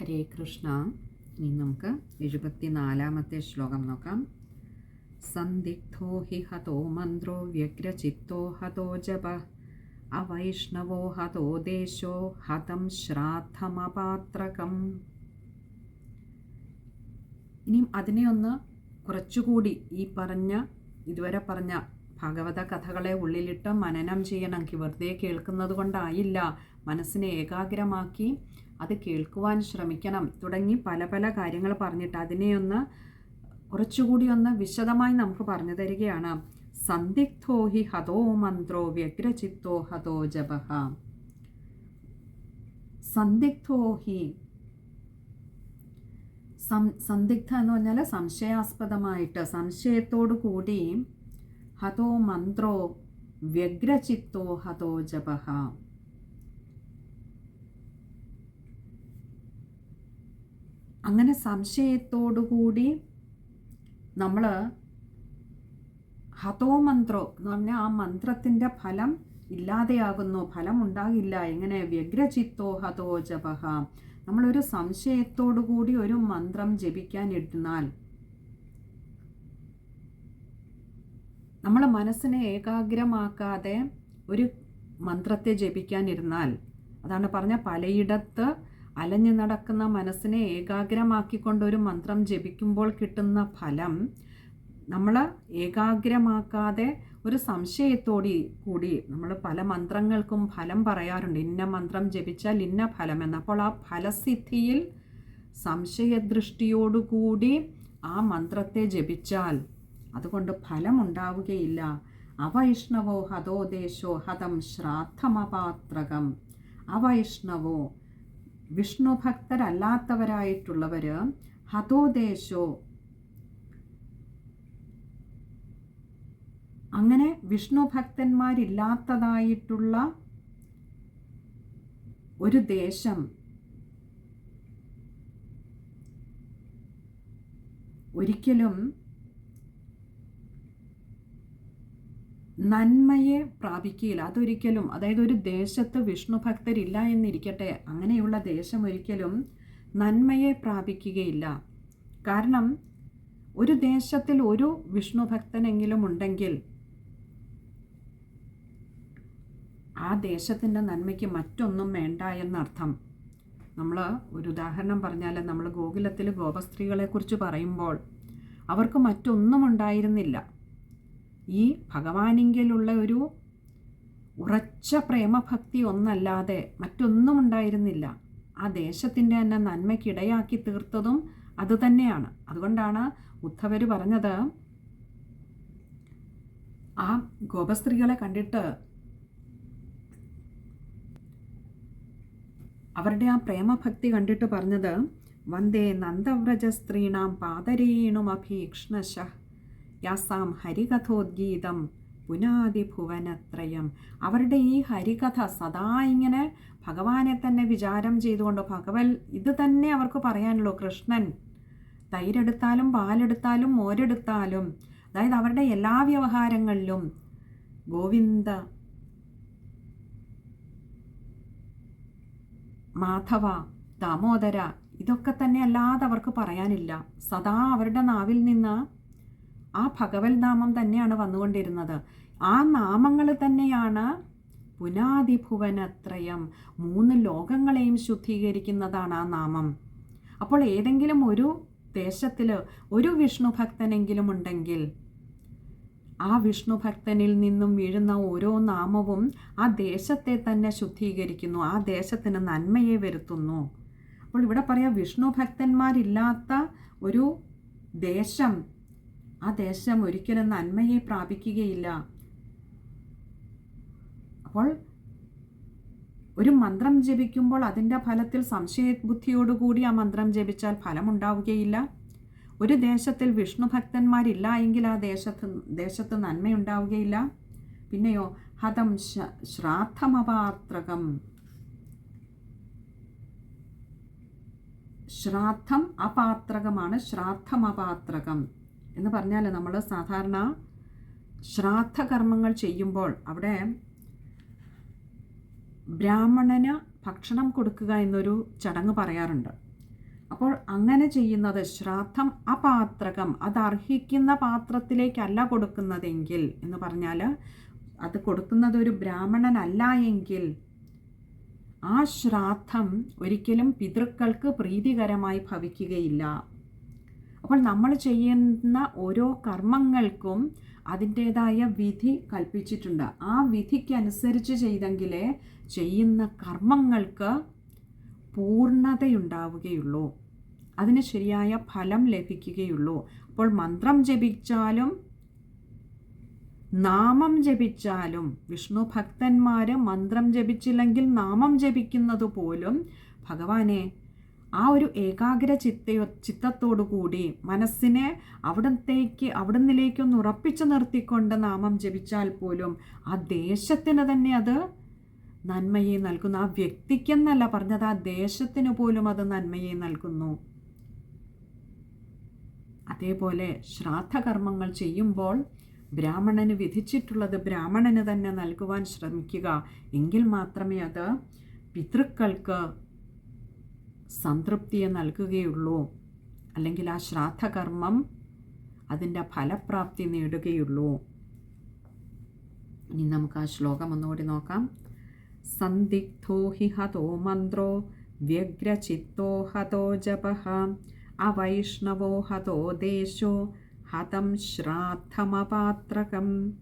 ഹരേ കൃഷ്ണ. ഇനി നമുക്ക് എഴുപത്തിനാലാമത്തെ ശ്ലോകം നോക്കാം. സന്ദിഗ്ധോ ഹി ഹതോ മന്ത്രോ വ്യഗ്രചിത്തോ ഹതോ ജപ. അവൈഷ്ണവോ ഹതോ ദേശോ ഹതം ശ്രാദ്ധമപാത്രകം. ഇനിയും അതിനെ ഒന്ന് കുറച്ചുകൂടി ഈ പറഞ്ഞ ഇതുവരെ പറഞ്ഞ ഭഗവത കഥകളെ ഉള്ളിലിട്ട് മനനം ചെയ്യണം. വെറുതെ കേൾക്കുന്നത് കൊണ്ടായില്ല. മനസ്സിനെ ഏകാഗ്രമാക്കി അത് കേൾക്കുവാൻ ശ്രമിക്കണം. തുടങ്ങി പല പല കാര്യങ്ങൾ പറഞ്ഞിട്ട് അതിനെയൊന്ന് കുറച്ചുകൂടി ഒന്ന് വിശദമായി നമുക്ക് പറഞ്ഞു തരികയാണ്. സന്ദിഗ്ധോ ഹി ഹതോ മന്ത്രോ വ്യഗ്രചിത്തോ ഹതോ ജപഹ. സന്ദിഗ്ധോ ഹി. സം സന്ദിഗ്ധ എന്ന് പറഞ്ഞാൽ സംശയാസ്പദമായിട്ട് സംശയത്തോടു കൂടി ഹതോ മന്ത്രോ വ്യഗ്രചിത്തോ ഹതോ ജപഹ. അങ്ങനെ സംശയത്തോടുകൂടി നമ്മൾ ഹതോ മന്ത്രോ എന്ന് പറഞ്ഞാൽ ആ മന്ത്രത്തിന്റെ ഫലം ഇല്ലാതെയാകുന്നു ഫലം ഉണ്ടാകില്ല. എങ്ങനെ? വ്യഗ്രചിത്തോ ഹതോ ജപഹ. നമ്മളൊരു കൂടി ഒരു മന്ത്രം ജപിക്കാൻ ഇരുന്നാൽ നമ്മൾ മനസ്സിനെ ഏകാഗ്രമാക്കാതെ ഒരു മന്ത്രത്തെ ജപിക്കാനിരുന്നാൽ അതാണ് പറഞ്ഞ പലയിടത്ത് അലഞ്ഞു നടക്കുന്ന മനസ്സിനെ ഏകാഗ്രമാക്കിക്കൊണ്ട് ഒരു മന്ത്രം ജപിക്കുമ്പോൾ കിട്ടുന്ന ഫലം നമ്മൾ ഏകാഗ്രമാക്കാതെ ഒരു സംശയത്തോടി കൂടി നമ്മൾ പല മന്ത്രങ്ങൾക്കും ഫലം പറയാറുണ്ട്. ഇന്ന മന്ത്രം ജപിച്ചാൽ ഇന്ന ഫലമെന്ന് അപ്പോൾ ആ ഫലസിദ്ധിയിൽ സംശയദൃഷ്ടിയോടുകൂടി ആ മന്ത്രത്തെ ജപിച്ചാൽ അതുകൊണ്ട് ഫലമുണ്ടാവുകയില്ല. അവൈഷ്ണവോ ഹതോദേശോ ഹതം ശ്രാദ്ധമപാത്രകം. അവൈഷ്ണവോ വിഷ്ണു ഭക്തരല്ലാത്തവരായിട്ടുള്ളവർ ഹതോദേശോ. അങ്ങനെ വിഷ്ണു ഭക്തന്മാരില്ലാത്തതായിട്ടുള്ള ഒരു ദേശം ഒരിക്കലും നന്മയെ പ്രാപിക്കുകയില്ല. അതൊരിക്കലും അതായത് ഒരു ദേശത്ത് വിഷ്ണു ഭക്തരില്ല എന്നിരിക്കട്ടെ അങ്ങനെയുള്ള ദേശം ഒരിക്കലും നന്മയെ പ്രാപിക്കുകയില്ല. കാരണം ഒരു ദേശത്തിൽ ഒരു വിഷ്ണു ഭക്തനെങ്കിലും ഉണ്ടെങ്കിൽ ആ ദേശത്തിന്റെ നന്മയ്ക്ക് മറ്റൊന്നും വേണ്ട എന്നർത്ഥം. നമ്മൾ ഒരു ഉദാഹരണം പറഞ്ഞാൽ നമ്മൾ ഗോകുലത്തിൽ ഗോപസ്ത്രീകളെക്കുറിച്ച് പറയുമ്പോൾ അവർക്ക് മറ്റൊന്നും ഉണ്ടായിരുന്നില്ല. ഈ ഭഗവാനിങ്കിലുള്ള ഒരു ഉറച്ച പ്രേമഭക്തി ഒന്നല്ലാതെ മറ്റൊന്നും ഉണ്ടായിരുന്നില്ല. ആ ദേശത്തിന്റെ തന്നെ നന്മയ്ക്കിടയാക്കി തീർത്തതും അതുതന്നെയാണ് അതുകൊണ്ടാണ് ഉദ്ധവർ പറഞ്ഞത് ആ ഗോപസ്ത്രീകളെ കണ്ടിട്ട് അവരുടെ ആ പ്രേമഭക്തി കണ്ടിട്ട് പറഞ്ഞത് വന്ദേ നന്ദവ്രജ സ്ത്രീണാം പാതരേണുമഭീക്ഷ്ണശ യാസാം ഹരികഥോദ്ഗീതം പുനാതിഭുവനത്രയം. അവരുടെ ഈ ഹരികഥ സദാ ഇങ്ങനെ ഭഗവാനെ തന്നെ വിചാരം ചെയ്തുകൊണ്ട് ഭഗവൽ ഇത് തന്നെ അവർക്ക് പറയാനുള്ളൂ കൃഷ്ണൻ തൈരെടുത്താലും പാലെടുത്താലും മോരെടുത്താലും അതായത് അവരുടെ എല്ലാ വ്യവഹാരങ്ങളിലും ഗോവിന്ദ മാധവ ദാമോദര ഇതൊക്കെ തന്നെ അല്ലാതെ അവർക്ക് പറയാനില്ല. സദാ അവരുടെ നാവിൽ നിന്ന് ആ ഭഗവൽ നാമം തന്നെയാണ് വന്നുകൊണ്ടിരുന്നത്. ആ നാമങ്ങൾ തന്നെയാണ് പുനാതിഭുവനത്രയം മൂന്ന് ലോകങ്ങളെയും ശുദ്ധീകരിക്കുന്നതാണ് ആ നാമം. അപ്പോൾ ഏതെങ്കിലും ഒരു ദേശത്തിൽ ഒരു വിഷ്ണു ഭക്തനെങ്കിലും ഉണ്ടെങ്കിൽ ആ വിഷ്ണു ഭക്തനിൽ നിന്നും വീഴുന്ന ഓരോ നാമവും ആ ദേശത്തെ തന്നെ ശുദ്ധീകരിക്കുന്നു ആ ദേശത്തിന് നന്മയെ വരുത്തുന്നു. അപ്പോൾ ഇവിടെ പറയാം വിഷ്ണു ഭക്തന്മാരില്ലാത്ത ഒരു ദേശം ആ ദേശം ഒരിക്കലും നന്മയെ പ്രാപിക്കുകയില്ല. അപ്പോൾ ഒരു മന്ത്രം ജപിക്കുമ്പോൾ അതിന്റെ ഫലത്തിൽ സംശയബുദ്ധിയോടുകൂടി ആ മന്ത്രം ജപിച്ചാൽ ഫലമുണ്ടാവുകയില്ല. ഒരു ദേശത്തിൽ വിഷ്ണു ഭക്തന്മാരില്ല എങ്കിൽ ആ ദേശത്ത് ദേശത്ത് നന്മയുണ്ടാവുകയില്ല. പിന്നെയോ ഹതം ശ്രാദ്ധമപാത്രകം. ശ്രാദ്ധം അപാത്രകമാണ് ശ്രാദ്ധമപാത്രകം. എന്ന് പറഞ്ഞാൽ നമ്മൾ സാധാരണ ശ്രാദ്ധകർമ്മങ്ങൾ ചെയ്യുമ്പോൾ അവിടെ ബ്രാഹ്മണന് ഭക്ഷണം കൊടുക്കുക എന്നൊരു ചടങ്ങ് പറയാറുണ്ട്. അപ്പോൾ അങ്ങനെ ചെയ്യുന്നത് ശ്രാദ്ധം അപാത്രകം അത് അർഹിക്കുന്ന പാത്രത്തിലേക്കല്ല കൊടുക്കുന്നതെങ്കിൽ എന്ന് പറഞ്ഞാൽ അത് കൊടുക്കുന്നത് ഒരു ബ്രാഹ്മണനല്ല എങ്കിൽ ആ ശ്രാദ്ധം ഒരിക്കലും പിതൃക്കൾക്ക് പ്രീതികരമായി ഭവിക്കുകയില്ല. അപ്പോൾ നമ്മൾ ചെയ്യുന്ന ഓരോ കർമ്മങ്ങൾക്കും അതിന്റേതായ വിധി കൽപ്പിച്ചിട്ടുണ്ട്. ആ വിധിക്കനുസരിച്ച് ചെയ്തെങ്കിലേ ചെയ്യുന്ന കർമ്മങ്ങൾക്ക് പൂർണതയുണ്ടാവുകയുള്ളൂ. അതിന് ശരിയായ ഫലം ലഭിക്കുകയുള്ളൂ. അപ്പോൾ മന്ത്രം ജപിച്ചാലും നാമം ജപിച്ചാലും വിഷ്ണു ഭക്തന്മാർ മന്ത്രം ജപിച്ചില്ലെങ്കിൽ നാമം ജപിക്കുന്നത് പോലും ഭഗവാനെ ആ ഒരു ഏകാഗ്ര ചിത്തയോ ചിത്തത്തോടു കൂടി മനസ്സിനെ അവിടത്തേക്ക് അവിടുന്നിലേക്കൊന്ന് ഉറപ്പിച്ചു നിർത്തിക്കൊണ്ട് നാമം ജപിച്ചാൽ പോലും ആ ദേശത്തിന് തന്നെ അത് നന്മയെ നൽകുന്നു. ആ വ്യക്തിക്കെന്നല്ല പറഞ്ഞത് ആ ദേശത്തിന് പോലും അത് നന്മയെ നൽകുന്നു. അതേപോലെ ശ്രാദ്ധകർമ്മങ്ങൾ ചെയ്യുമ്പോൾ ബ്രാഹ്മണന് വിധിച്ചിട്ടുള്ളത് ബ്രാഹ്മണന് തന്നെ നൽകുവാൻ ശ്രമിക്കുക. എങ്കിൽ മാത്രമേ അത് പിതൃക്കൾക്ക് സംതൃപ്തിയെ നൽകുകയുള്ളൂ. അല്ലെങ്കിൽ ആ ശ്രാദ്ധകർമ്മം അതിന്റെ ഫലപ്രാപ്തി നേടുകയുള്ളൂ. ഇനി നമുക്ക് ആ ശ്ലോകം ഒന്നുകൂടി നോക്കാം. സന്ദിഗ്ധോ ഹി ഹതോ മന്ത്രോ വ്യഗ്രചിത്തോ ഹതോ ജപ. അവൈഷ്ണവോ ഹതോ ദേശോ ഹതം ശ്രാദ്ധമപാത്രകം.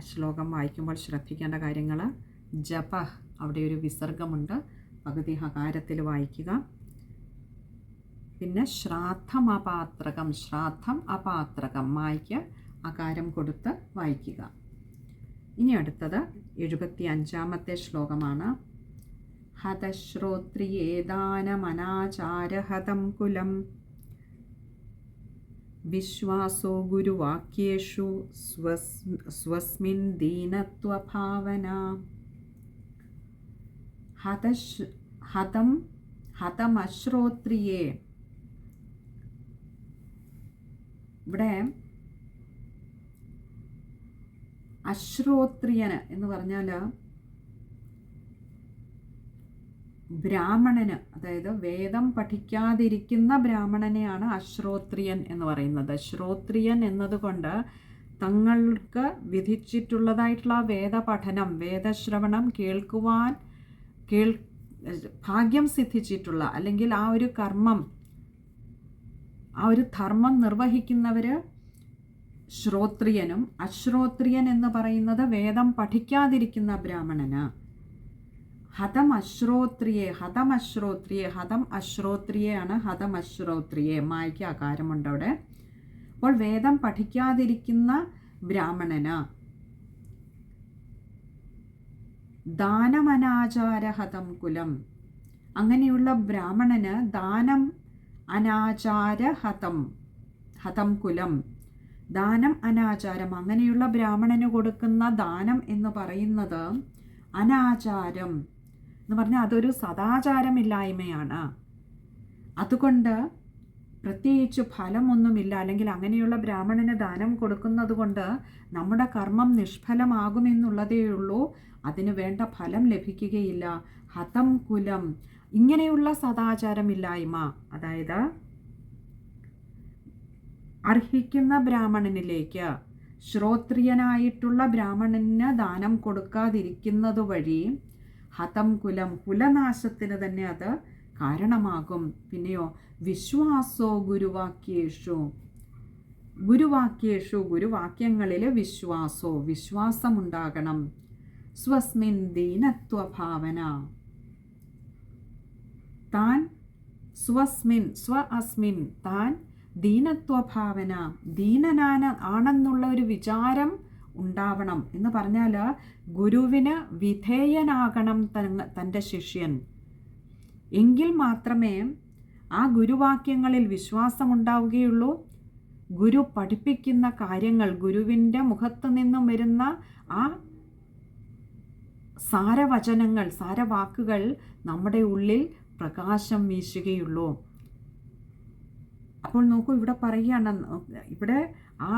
ശ്ലോകം വായിക്കുമ്പോൾ ശ്രദ്ധിക്കേണ്ട കാര്യങ്ങൾ. ജപ. അവിടെ ഒരു വിസർഗമുണ്ട്. പകുതി ഹകാരത്തിൽ വായിക്കുക. പിന്നെ ശ്രാദ്ധം അപാത്രകം ശ്രാദ്ധം അപാത്രകം മായ്ക്ക് അകാരം കൊടുത്ത് വായിക്കുക. ഇനി അടുത്തത് എഴുപത്തി അഞ്ചാമത്തെ ശ്ലോകമാണ്. ഹതശ്രോത്രിയേദാനമനാചാരഹതം കുലം. വിശ്വാസോ ഗുരുവാക്യേഷു സ്വസ് സ്വസ്മിൻ ദീനത്വഭാവന. ഹതം ഹതമശ്രോത്രിയെ. ഇവിടെ അശ്രോത്രിയന് എന്ന് പറഞ്ഞാൽ ബ്രാഹ്മണന് അതായത് വേദം പഠിക്കാതിരിക്കുന്ന ബ്രാഹ്മണനെയാണ് അശ്രോത്രിയൻ എന്ന് പറയുന്നത്. ശ്രോത്രിയൻ എന്നതുകൊണ്ട് തങ്ങൾക്ക് വിധിച്ചിട്ടുള്ളതായിട്ടുള്ള വേദപഠനം വേദശ്രവണം കേൾക്കുവാൻ കേൾ ഭാഗ്യം സിദ്ധിച്ചിട്ടുള്ള അല്ലെങ്കിൽ ആ ഒരു കർമ്മം ആ ഒരു ധർമ്മം നിർവഹിക്കുന്നവർ ശ്രോത്രിയനും അശ്രോത്രിയൻ എന്ന് പറയുന്നത് വേദം പഠിക്കാതിരിക്കുന്ന ബ്രാഹ്മണന്. ഹതം അശ്രോത്രിയെ ഹതം അശ്രോത്രിയെ ഹതം അശ്രോത്രിയെയാണ് ഹതം അശ്രോത്രിയെ. മായ്ക്ക് ആകാരമുണ്ട് അവിടെ അപ്പോൾ വേദം പഠിക്കാതിരിക്കുന്ന ബ്രാഹ്മണന്. ദാനമനാചാരഹതം കുലം അങ്ങനെയുള്ള ബ്രാഹ്മണന് ദാനം അനാചാരഹതം ഹതം കുലം ദാനം അനാചാരം അങ്ങനെയുള്ള ബ്രാഹ്മണന് കൊടുക്കുന്ന ദാനം എന്ന് പറയുന്നത് അനാചാരം എന്ന് പറഞ്ഞാൽ അതൊരു സദാചാരമില്ലായ്മയാണ്. അതുകൊണ്ട് പ്രത്യേകിച്ച് ഫലമൊന്നുമില്ല. അല്ലെങ്കിൽ അങ്ങനെയുള്ള ബ്രാഹ്മണന് ദാനം കൊടുക്കുന്നത് കൊണ്ട് നമ്മുടെ കർമ്മം നിഷ്ഫലമാകുമെന്നുള്ളതേ ഉള്ളൂ. അതിന് വേണ്ട ഫലം ലഭിക്കുകയില്ല. ഹതം കുലം. ഇങ്ങനെയുള്ള സദാചാരമില്ലായ്മ. അതായത് അർഹിക്കുന്ന ബ്രാഹ്മണനിലേക്ക് ശ്രോത്രിയനായിട്ടുള്ള ബ്രാഹ്മണന് ദാനം കൊടുക്കാതിരിക്കുന്നത് വഴി ഹതം കുലം കുലനാശത്തിന് തന്നെ അത് കാരണമാകും. പിന്നെയോ വിശ്വാസോ ഗുരുവാക്യേഷു. ഗുരുവാക്യേഷു ഗുരുവാക്യങ്ങളിൽ വിശ്വാസോ വിശ്വാസമുണ്ടാകണം. സ്വസ്മിൻ ദീനത്വഭാവന. താൻ സ്വസ്മിൻ സ്വ അസ്മിൻ താൻ ദീനത്വഭാവന ദീനനാന ആണെന്നുള്ള ഒരു വിചാരം ഉണ്ടാവണം എന്ന് പറഞ്ഞാൽ ഗുരുവിന് വിധേയനാകണം തന്റെ ശിഷ്യൻ. എങ്കിൽ മാത്രമേ ആ ഗുരുവാക്യങ്ങളിൽ വിശ്വാസമുണ്ടാവുകയുള്ളൂ. ഗുരു പഠിപ്പിക്കുന്ന കാര്യങ്ങൾ ഗുരുവിന്റെ മുഖത്തു നിന്നും വരുന്ന ആ സാരവചനങ്ങൾ സാരവാക്കുകൾ നമ്മുടെ ഉള്ളിൽ പ്രകാശം വീശുകയുള്ളൂ. അപ്പോൾ നോക്കൂ ഇവിടെ പറയുകയാണ് ഇവിടെ ആ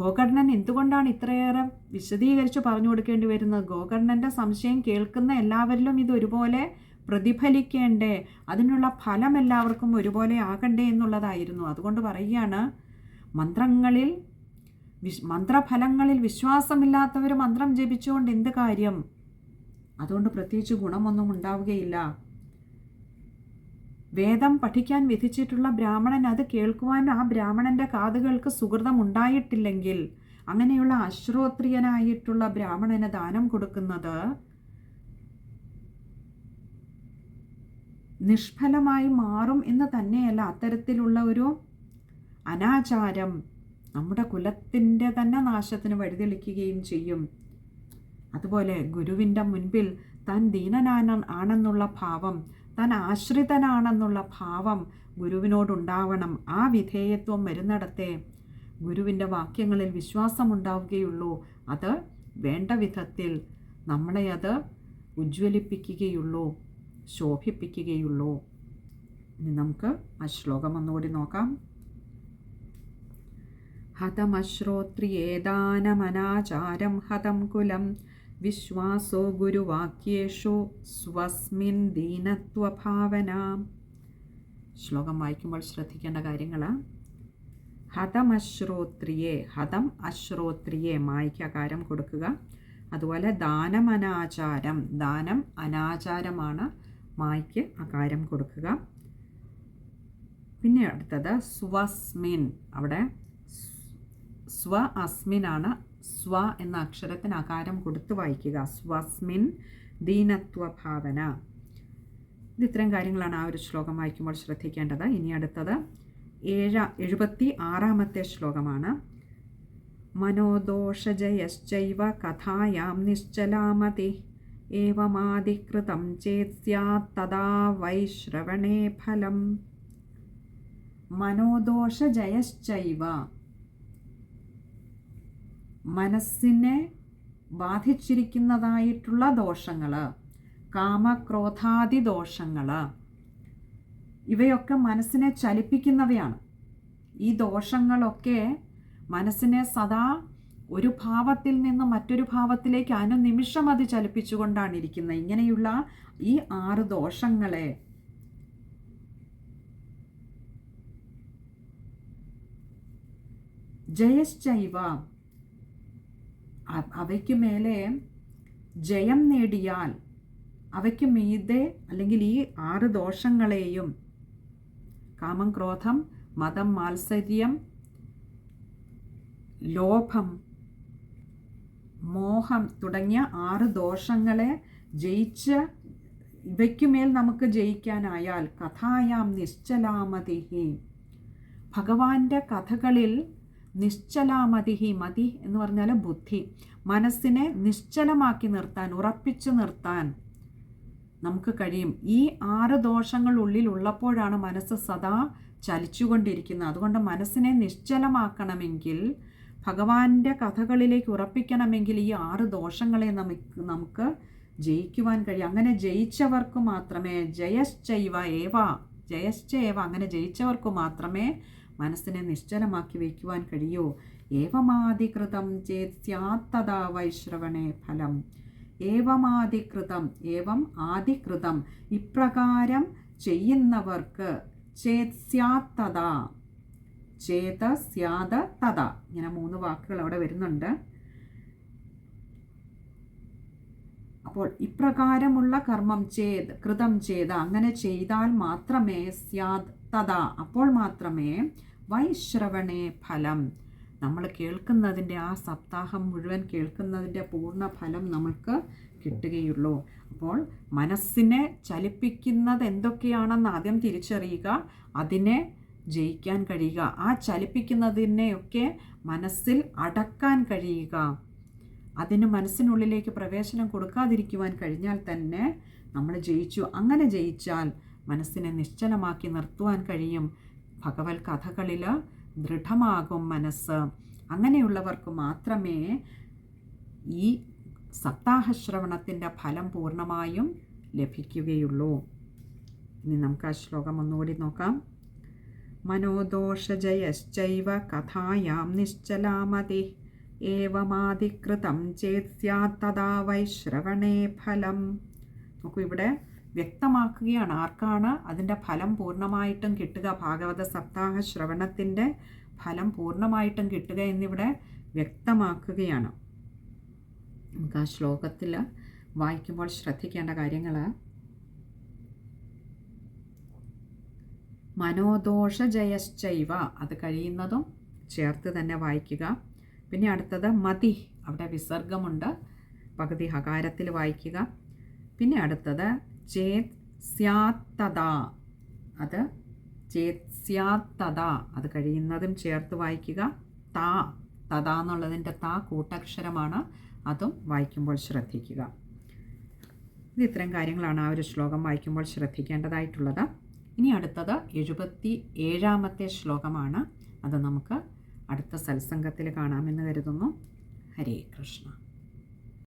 ഗോകർണൻ എന്തുകൊണ്ടാണ് ഇത്രയേറെ വിശദീകരിച്ച് പറഞ്ഞു കൊടുക്കേണ്ടി വരുന്നത്? ഗോകർണന്റെ സംശയം കേൾക്കുന്ന എല്ലാവരിലും ഇത് ഒരുപോലെ പ്രതിഫലിക്കേണ്ടേ? അതിനുള്ള ഫലം എല്ലാവർക്കും ഒരുപോലെ ആകണ്ടേ എന്നുള്ളതായിരുന്നു. അതുകൊണ്ട് പറയുകയാണ് മന്ത്രങ്ങളിൽ വിശ് മന്ത്രഫലങ്ങളിൽ വിശ്വാസമില്ലാത്തവർ മന്ത്രം ജപിച്ചുകൊണ്ട് എന്ത് കാര്യം? അതുകൊണ്ട് പ്രത്യേകിച്ച് ഗുണമൊന്നും ഉണ്ടാവുകയില്ല. വേദം പഠിക്കാൻ വിധിച്ചിട്ടുള്ള ബ്രാഹ്മണൻ അത് കേൾക്കുവാൻ ആ ബ്രാഹ്മണന്റെ കാതുകൾക്ക് സുഹൃതം ഉണ്ടായിട്ടില്ലെങ്കിൽ അങ്ങനെയുള്ള അശ്രോത്രിയനായിട്ടുള്ള ബ്രാഹ്മണന് ദാനം കൊടുക്കുന്നത് നിഷ്ഫലമായി മാറും എന്ന് തന്നെയല്ല അത്തരത്തിലുള്ള ഒരു അനാചാരം നമ്മുടെ കുലത്തിന്റെ തന്നെ നാശത്തിന് വഴിതെളിക്കുകയും ചെയ്യും. അതുപോലെ ഗുരുവിന്റെ മുൻപിൽ താൻ ദീനനാന ആണെന്നുള്ള ഭാവം താൻ ആശ്രിതനാണെന്നുള്ള ഭാവം ഗുരുവിനോടുണ്ടാവണം. ആ വിധേയത്വം വരുന്നിടത്തെ ഗുരുവിന്റെ വാക്യങ്ങളിൽ വിശ്വാസമുണ്ടാവുകയുള്ളൂ. അത് വേണ്ട വിധത്തിൽ നമ്മളെ അത് ഉജ്ജ്വലിപ്പിക്കുകയുള്ളൂ. ശോഭിപ്പിക്കുകയുള്ളൂ. ഇനി നമുക്ക് ആ ശ്ലോകം ഒന്നുകൂടി നോക്കാം. ഹതമശ്രോത്രിയേദാനമനാചാരം ഹതം കുലം വിശ്വാസോ ഗുരുവാക്യേഷു സ്വസ്മിൻ ദീനത്വഭാവന. ശ്ലോകം വായിക്കുമ്പോൾ ശ്രദ്ധിക്കേണ്ട കാര്യങ്ങൾ ഹതമശ്രോത്രിയെ ഹതം അശ്രോത്രിയെ മായ്ക്കകാരം കൊടുക്കുക. അതുപോലെ ദാനമനാചാരം ദാനം അനാചാരമാണ് മായ്ക്ക് അകാരം കൊടുക്കുക. പിന്നെ അടുത്തത് സ്വസ്മിൻ. അവിടെ സ്വ അസ്മിനാണ് സ്വ എന്ന അക്ഷരത്തിന് അകാരം കൊടുത്ത് വായിക്കുക. സ്വസ്മിൻ ദീനത്വഭാവന. ഇത് ഇത്രയും കാര്യങ്ങളാണ് ആ ഒരു ശ്ലോകം വായിക്കുമ്പോൾ ശ്രദ്ധിക്കേണ്ടത്. ഇനി അടുത്തത് ഏഴ എഴുപത്തി ആറാമത്തെ ശ്ലോകമാണ്. മനോദോഷജയശ്ചൈവ കഥായാം നിശ്ചലാമതി. ഏവമാധികൃതം ചേത് तदा തഥാ വൈശ്രവണേ ഫലം മനോദോഷജയശ്ചൈവ മനസ്സിനെ ബാധിച്ചിരിക്കുന്നതായിട്ടുള്ള ദോഷങ്ങൾ കാമക്രോധാദി ദോഷങ്ങൾ ഇവയൊക്കെ മനസ്സിനെ ചലിപ്പിക്കുന്നവയാണ്. ഈ ദോഷങ്ങളൊക്കെ മനസ്സിനെ സദാ ഒരു ഭാവത്തിൽ നിന്ന് മറ്റൊരു ഭാവത്തിലേക്ക് അനുനിമിഷം അത് ചലിപ്പിച്ചുകൊണ്ടാണ് ഇരിക്കുന്നത്. ഇങ്ങനെയുള്ള ഈ ആറ് ദോഷങ്ങളെ ജയശ്ചൈവ അവയ്ക്ക് മേലെ ജയം നേടിയാൽ അവയ്ക്ക് മീതെ അല്ലെങ്കിൽ ഈ ആറ് ദോഷങ്ങളെയും കാമം ക്രോധം മതം മാത്സര്യം ലോഭം മോഹം തുടങ്ങിയ ആറ് ദോഷങ്ങളെ ജയിച്ച ഇവയ്ക്കുമേൽ നമുക്ക് ജയിക്കാനായാൽ കഥായാം നിശ്ചലാമതിഹി. ഭഗവാന്റെ കഥകളിൽ നിശ്ചലാമതിഹി മതി എന്ന് പറഞ്ഞാൽ ബുദ്ധി. മനസ്സിനെ നിശ്ചലമാക്കി നിർത്താൻ ഉറപ്പിച്ചു നിർത്താൻ നമുക്ക് കഴിയും. ഈ ആറ് ദോഷങ്ങൾ ഉള്ളിൽ ഉള്ളപ്പോഴാണ് മനസ്സ് സദാ ചലിച്ചുകൊണ്ടിരിക്കുന്നത്. അതുകൊണ്ട് മനസ്സിനെ നിശ്ചലമാക്കണമെങ്കിൽ ഭഗവാന്റെ കഥകളിലേക്ക് ഉറപ്പിക്കണമെങ്കിൽ ഈ ആറ് ദോഷങ്ങളെ നമുക്ക് നമുക്ക് ജയിക്കുവാൻ കഴിയും. അങ്ങനെ ജയിച്ചവർക്ക് മാത്രമേ ജയശ്ചൈവ ഏവ ജയശ്ചൈവ അങ്ങനെ ജയിച്ചവർക്ക് മാത്രമേ മനസ്സിനെ നിശ്ചലമാക്കി വയ്ക്കുവാൻ കഴിയൂ. ഏവമാധികൃതം ചേത് സ്യാത്തതാ വൈശ്രവണേ ഫലം. ഏവമാധികൃതം ഏവം ആധികൃതം ഇപ്രകാരം ചെയ്യുന്നവർക്ക് ചേത് സ്യാത്തതാ ചേത സ്യാത തഥ. ഇങ്ങനെ മൂന്ന് വാക്കുകൾ അവിടെ വരുന്നുണ്ട്. അപ്പോൾ ഇപ്രകാരമുള്ള കർമ്മം ചെയ്ത് കൃതം ചെയ്ത് അങ്ങനെ ചെയ്താൽ മാത്രമേ സ്യാദ് തഥ. അപ്പോൾ മാത്രമേ വൈശ്രവണേ ഫലം. നമ്മൾ കേൾക്കുന്നതിന്റെ ആ സപ്താഹം മുഴുവൻ കേൾക്കുന്നതിന്റെ പൂർണ ഫലം നമുക്ക് കിട്ടുകയുള്ളൂ. അപ്പോൾ മനസ്സിനെ ചലിപ്പിക്കുന്നത് എന്തൊക്കെയാണെന്ന് ആദ്യം തിരിച്ചറിയുക. അതിനെ ജയിക്കാൻ കഴിയുക. ആ ചലിപ്പിക്കുന്നതിനെയൊക്കെ മനസ്സിൽ അടക്കാൻ കഴിയുക. അതിന് മനസ്സിനുള്ളിലേക്ക് പ്രവേശനം കൊടുക്കാതിരിക്കുവാൻ കഴിഞ്ഞാൽ തന്നെ നമ്മൾ ജയിച്ചു. അങ്ങനെ ജയിച്ചാൽ മനസ്സിനെ നിശ്ചലമാക്കി നിർത്തുവാൻ കഴിയും. ഭഗവത് കഥകളിൽ ദൃഢമാകും മനസ്സ്. അങ്ങനെയുള്ളവർക്ക് മാത്രമേ ഈ സപ്താഹശ്രവണത്തിന്റെ ഫലം പൂർണമായും ലഭിക്കുകയുള്ളൂ. ഇനി നമുക്ക് ആ ശ്ലോകം ഒന്നുകൂടി നോക്കാം. മനോദോഷജയശ്ചൈവ കഥായാം നിശ്ചലാമതി. ഏവമാധികൃതം ചേത് സ്യാത്തതാ വൈശ്രവണേ ഫലം. നോക്കൂ ഇവിടെ വ്യക്തമാക്കുകയാണ് ആർക്കാണ് അതിന്റെ ഫലം പൂർണമായിട്ടും കിട്ടുക. ഭാഗവത സപ്താഹ ശ്രവണത്തിന്റെ ഫലം പൂർണമായിട്ടും കിട്ടുക എന്നിവിടെ വ്യക്തമാക്കുകയാണ്. നമുക്ക് ആ ശ്ലോകത്തിൽ വായിക്കുമ്പോൾ ശ്രദ്ധിക്കേണ്ട കാര്യങ്ങൾ മനോദോഷജയശ്ചൈവ. അത് കഴിയുന്നതും ചേർത്ത് തന്നെ വായിക്കുക. പിന്നെ അടുത്തത് മതി. അവിടെ വിസർഗമുണ്ട്. പകുതി ഹകാരത്തിൽ വായിക്കുക. പിന്നെ അടുത്തത് ചേത് സ്യാത്തത അത് ചേത് സ്യാത്തത അത് കഴിയുന്നതും ചേർത്ത് വായിക്കുക. താ തത എന്നുള്ളതിന്റെ താ കൂട്ടക്ഷരമാണ്. അതും വായിക്കുമ്പോൾ ശ്രദ്ധിക്കുക. ഇത് ഇത്തരം കാര്യങ്ങളാണ് ആ ഒരു ശ്ലോകം വായിക്കുമ്പോൾ ശ്രദ്ധിക്കേണ്ടതായിട്ടുള്ളത്. ഇനി അടുത്തത് എഴുപത്തി ഏഴാമത്തെ ശ്ലോകമാണ്. അത് നമുക്ക് അടുത്ത സത്സംഗത്തിൽ കാണാമെന്ന് കരുതുന്നു. ഹരേ കൃഷ്ണ.